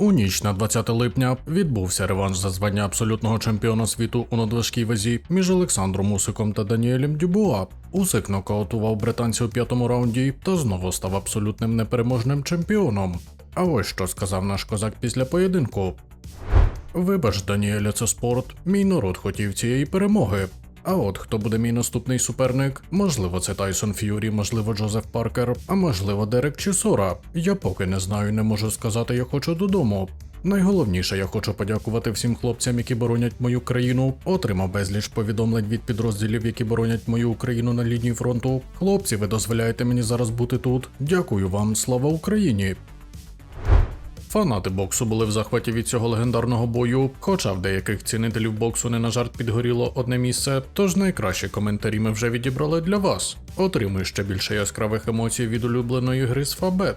У ніч на 20 липня відбувся реванш за звання абсолютного чемпіона світу у надважкій вазі між Олександром Усиком та Даніелем Дюбуа. Усик нокаутував британця у п'ятому раунді та знову став абсолютним непереможним чемпіоном. А ось що сказав наш козак після поєдинку. Вибач, Даніеля, це спорт. Мій народ хотів цієї перемоги. А от хто буде мій наступний суперник? Можливо, це Тайсон Ф'юрі, можливо, Джозеф Паркер, а можливо, Дерек Чісора. Я поки не знаю, не можу сказати, я хочу додому. Найголовніше, я хочу подякувати всім хлопцям, які боронять мою країну. Отримав безліч повідомлень від підрозділів, які боронять мою Україну на лінії фронту. Хлопці, ви дозволяєте мені зараз бути тут. Дякую вам, слава Україні! Фанати боксу були в захваті від цього легендарного бою, хоча в деяких цінителів боксу не на жарт підгоріло одне місце, тож найкращі коментарі ми вже відібрали для вас. Отримуй ще більше яскравих емоцій від улюбленої гри з Фабет.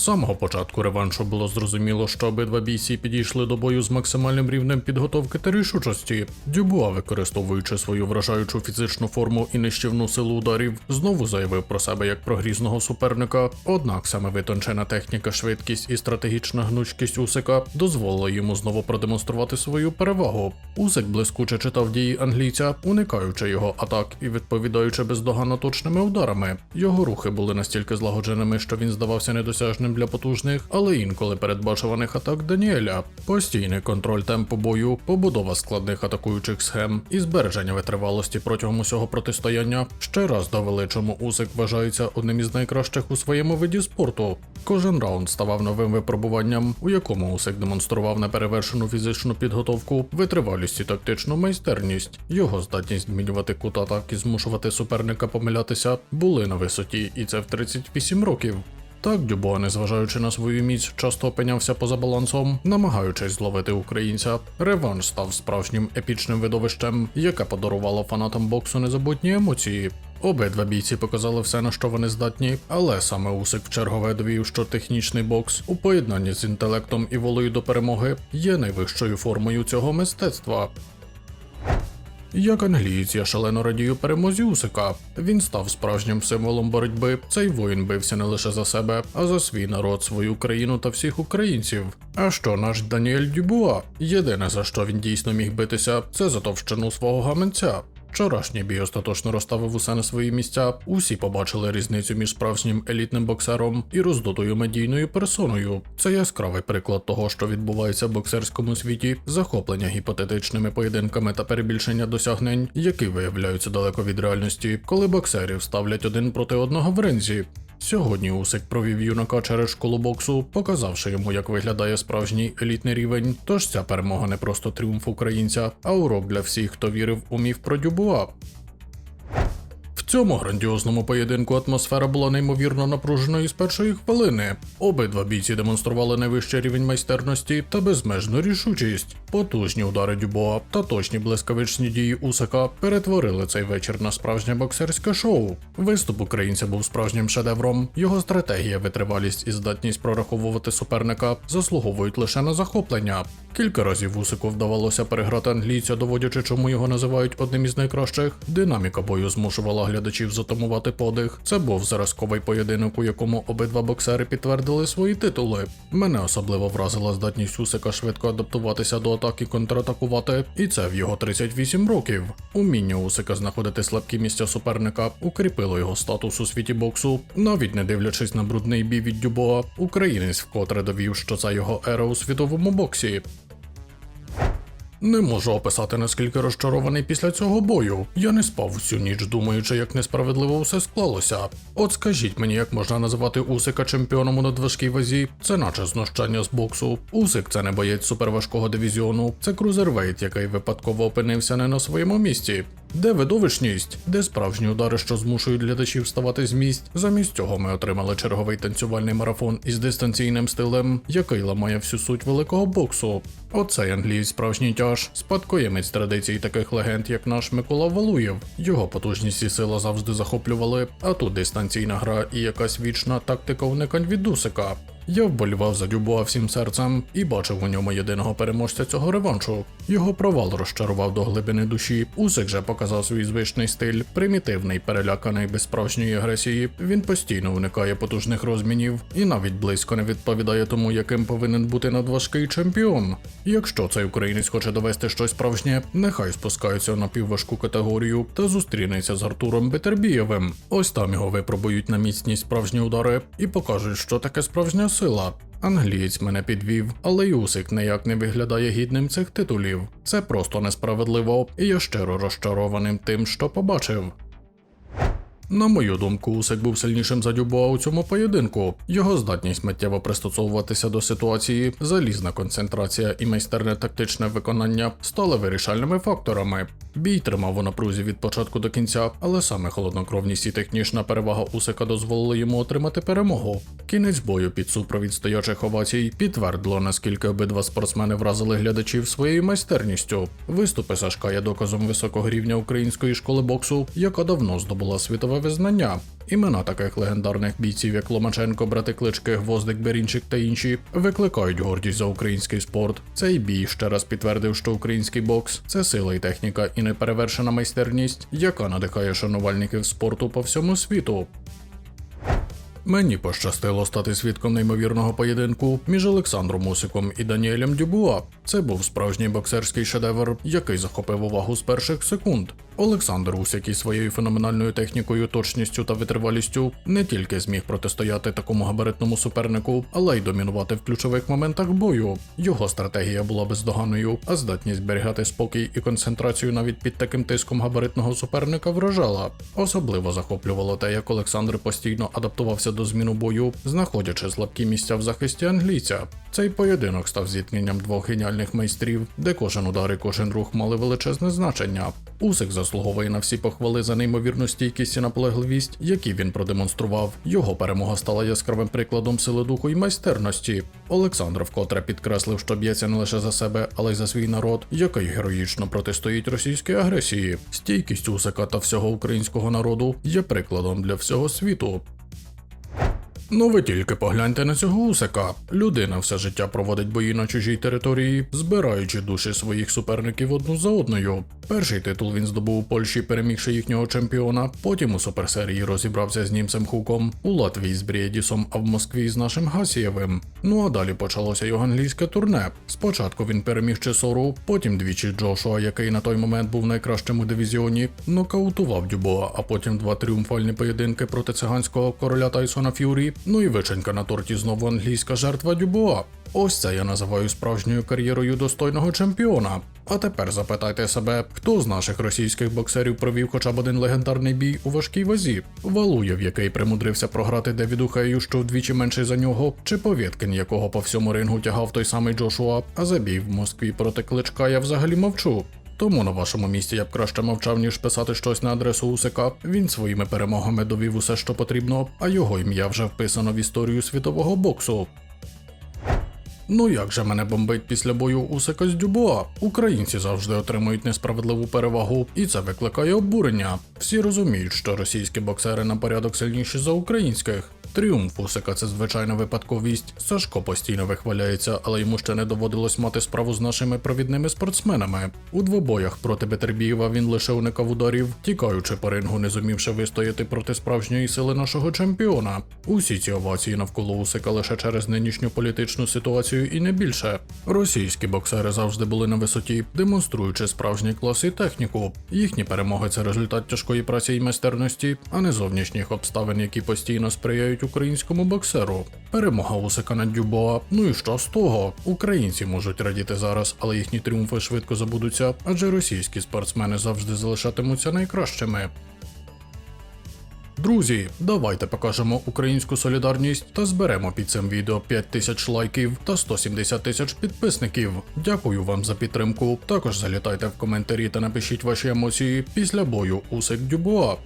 З самого початку реваншу було зрозуміло, що обидва бійці підійшли до бою з максимальним рівнем підготовки та рішучості. Дюбуа, використовуючи свою вражаючу фізичну форму і нищівну силу ударів, знову заявив про себе як про грізного суперника. Однак саме витончена техніка, швидкість і стратегічна гнучкість Усика дозволили йому знову продемонструвати свою перевагу. Усик блискуче читав дії англійця, уникаючи його атак і відповідаючи бездоганно точними ударами. Його рухи були настільки злагодженими, що він здавався недосяжним для потужних, але інколи передбачуваних атак Даніеля. Постійний контроль темпу бою, побудова складних атакуючих схем і збереження витривалості протягом усього протистояння ще раз довели, чому Усик вважається одним із найкращих у своєму виді спорту. Кожен раунд ставав новим випробуванням, у якому Усик демонстрував неперевершену фізичну підготовку, витривалість і тактичну майстерність. Його здатність змінювати кут атак і змушувати суперника помилятися були на висоті, і це в 38 років. Так, Дюбуа, незважаючи на свою міць, часто опинявся поза балансом, намагаючись зловити українця. Реванш став справжнім епічним видовищем, яке подарувало фанатам боксу незабутні емоції. Обидва бійці показали все, на що вони здатні, але саме Усик в чергове довів, що технічний бокс у поєднанні з інтелектом і волею до перемоги є найвищою формою цього мистецтва. Як англієць, я шалено радію перемозі Усика. Він став справжнім символом боротьби. Цей воїн бився не лише за себе, а за свій народ, свою країну та всіх українців. А що наш Даніель Дюбуа? Єдине за що він дійсно міг битися, це за товщину свого гаманця. Вчорашній бій остаточно розставив усе на свої місця. Усі побачили різницю між справжнім елітним боксером і роздутою медійною персоною. Це яскравий приклад того, що відбувається в боксерському світі, захоплення гіпотетичними поєдинками та перебільшення досягнень, які виявляються далеко від реальності, коли боксерів ставлять один проти одного в ринзі. Сьогодні Усик провів юнака через школу боксу, показавши йому, як виглядає справжній елітний рівень. Тож ця перемога не просто тріумф українця, а урок для всіх, хто вірив у міф про Дюбуа. Цьому грандіозному поєдинку атмосфера була неймовірно напруженою з першої хвилини. Обидва бійці демонстрували найвищий рівень майстерності та безмежну рішучість. Потужні удари Дюбоа та точні блискавичні дії Усика перетворили цей вечір на справжнє боксерське шоу. Виступ українця був справжнім шедевром. Його стратегія, витривалість і здатність прораховувати суперника заслуговують лише на захоплення. Кілька разів Усику вдавалося переграти англійця, доводячи, чому його називають одним із найкращих. Динаміка бою змушувала глядачів затамувати подих. Це був зразковий поєдинок, у якому обидва боксери підтвердили свої титули. Мене особливо вразила здатність Усика швидко адаптуватися до атак і контратакувати, і це в його 38 років. Уміння Усика знаходити слабкі місця суперника укріпило його статус у світі боксу. Навіть не дивлячись на брудний бій від Дюбоа, українець вкотре довів, що це його ера у світовому боксі. Не можу описати наскільки розчарований після цього бою. Я не спав всю ніч, думаючи, як несправедливо все склалося. От скажіть мені, як можна називати Усика чемпіоном у надважкій вазі? Це наче знущання з боксу. Усик це не боєць суперважкого дивізіону, це крузервейт, який випадково опинився не на своєму місці. Де видовищність? Де справжні удари, що змушують глядачів вставати з місць? Замість цього ми отримали черговий танцювальний марафон із дистанційним стилем, який ламає всю суть великого боксу. Оцей англієць справжній тяж, спадкоємець традицій таких легенд, як наш Микола Валуєв. Його потужність і сила завжди захоплювали, а тут дистанційна гра і якась вічна тактика уникань від Усика. Я вболівав за Дюбуа всім серцем і бачив у ньому єдиного переможця цього реваншу. Його провал розчарував до глибини душі. Усик же показав свій звичний стиль, примітивний, переляканий без справжньої агресії. Він постійно уникає потужних розмінів і навіть близько не відповідає тому, яким повинен бути надважкий чемпіон. Якщо цей українець хоче довести щось справжнє, нехай спускається на півважку категорію та зустрінеться з Артуром Бетербієвим. Ось там його випробують на міцність справжні удари і покажуть, що таке справжня сила. Англієць мене підвів, але й Усик ніяк не виглядає гідним цих титулів. Це просто несправедливо, і я щиро розчарованим тим, що побачив. На мою думку, Усик був сильнішим за Дюбуа у цьому поєдинку. Його здатність миттєво пристосовуватися до ситуації, залізна концентрація і майстерне тактичне виконання стали вирішальними факторами. Бій тримав у напрузі від початку до кінця, але саме холоднокровність і технічна перевага Усика дозволили йому отримати перемогу. Кінець бою під супровід стоячих овацій підтвердило, наскільки обидва спортсмени вразили глядачів своєю майстерністю. Виступи Сашка є доказом високого рівня української школи боксу, яка давно здобула світове визнання. Імена таких легендарних бійців, як Ломаченко, брати Клички, Гвоздик, Берінчик та інші, викликають гордість за український спорт. Цей бій ще раз підтвердив, що український бокс це сила і техніка і неперевершена майстерність, яка надихає шанувальників спорту по всьому світу. Мені пощастило стати свідком неймовірного поєдинку між Олександром Усиком і Даніелем Дюбуа. Це був справжній боксерський шедевр, який захопив увагу з перших секунд. Олександр Усик із своєю феноменальною технікою, точністю та витривалістю не тільки зміг протистояти такому габаритному супернику, але й домінувати в ключових моментах бою. Його стратегія була бездоганною, а здатність зберігати спокій і концентрацію навіть під таким тиском габаритного суперника вражала. Особливо захоплювало те, як Олександр постійно адаптувався до зміну бою, знаходячи слабкі місця в захисті англійця. Цей поєдинок став зіткненням двох геніальних майстрів, де кожен удар і кожен рух мали величезне значення. Усик заслуговує на всі похвали за неймовірну стійкість і наполегливість, які він продемонстрував. Його перемога стала яскравим прикладом сили духу і майстерності. Олександр вкотре підкреслив, що б'ється не лише за себе, але й за свій народ, який героїчно протистоїть російській агресії. Стійкість Усика та всього українського народу є прикладом для всього світу. Ну ви тільки погляньте на цього усика. Людина все життя проводить бої на чужій території, збираючи душі своїх суперників одну за одною. Перший титул він здобув у Польщі, перемігши їхнього чемпіона. Потім у суперсерії розібрався з німцем Хуком, у Латвії з Брєдісом, а в Москві з нашим Гасієвим. Ну а далі почалося його англійське турне. Спочатку він переміг Чесору, потім двічі Джошуа, який на той момент був найкращим у дивізіоні, нокаутував Дюбоа, а потім два тріумфальні поєдинки проти циганського короля Тайсона Ф'юрі. Ну і виченька на торті знову англійська жертва Дюбоа. Ось це я називаю справжньою кар'єрою достойного чемпіона. А тепер запитайте себе, хто з наших російських боксерів провів хоча б один легендарний бій у важкій вазі? Валуєв, який примудрився програти Девіду Хею, що вдвічі менший за нього, чи Повєткін, якого по всьому рингу тягав той самий Джошуа, а за бій в Москві проти кличка я взагалі мовчу. Тому на вашому місці я б краще мовчав, ніж писати щось на адресу Усика. Він своїми перемогами довів усе, що потрібно, а його ім'я вже вписано в історію світового боксу. Ну як же мене бомбить після бою Усика з Дюбуа? Українці завжди отримують несправедливу перевагу, і це викликає обурення. Всі розуміють, що російські боксери на порядок сильніші за українських. Тріумф Усика це звичайна випадковість. Сашко постійно вихваляється, але йому ще не доводилось мати справу з нашими провідними спортсменами. У двобоях проти Бетербієва він лише уникав ударів, тікаючи по рингу, не зумівши вистояти проти справжньої сили нашого чемпіона. Усі ці овації навколо Усика лише через нинішню політичну ситуацію і не більше. Російські боксери завжди були на висоті, демонструючи справжній клас і техніку. Їхні перемоги це результат тяжкої праці і майстерності, а не зовнішніх обставин, які постійно сприяють українському боксеру. Перемога Усика над Дюбоа. Ну і що з того? Українці можуть радіти зараз, але їхні тріумфи швидко забудуться, адже російські спортсмени завжди залишатимуться найкращими. Друзі, давайте покажемо українську солідарність та зберемо під цим відео 5 тисяч лайків та 170 тисяч підписників. Дякую вам за підтримку. Також залітайте в коментарі та напишіть ваші емоції після бою Усик Дюбуа.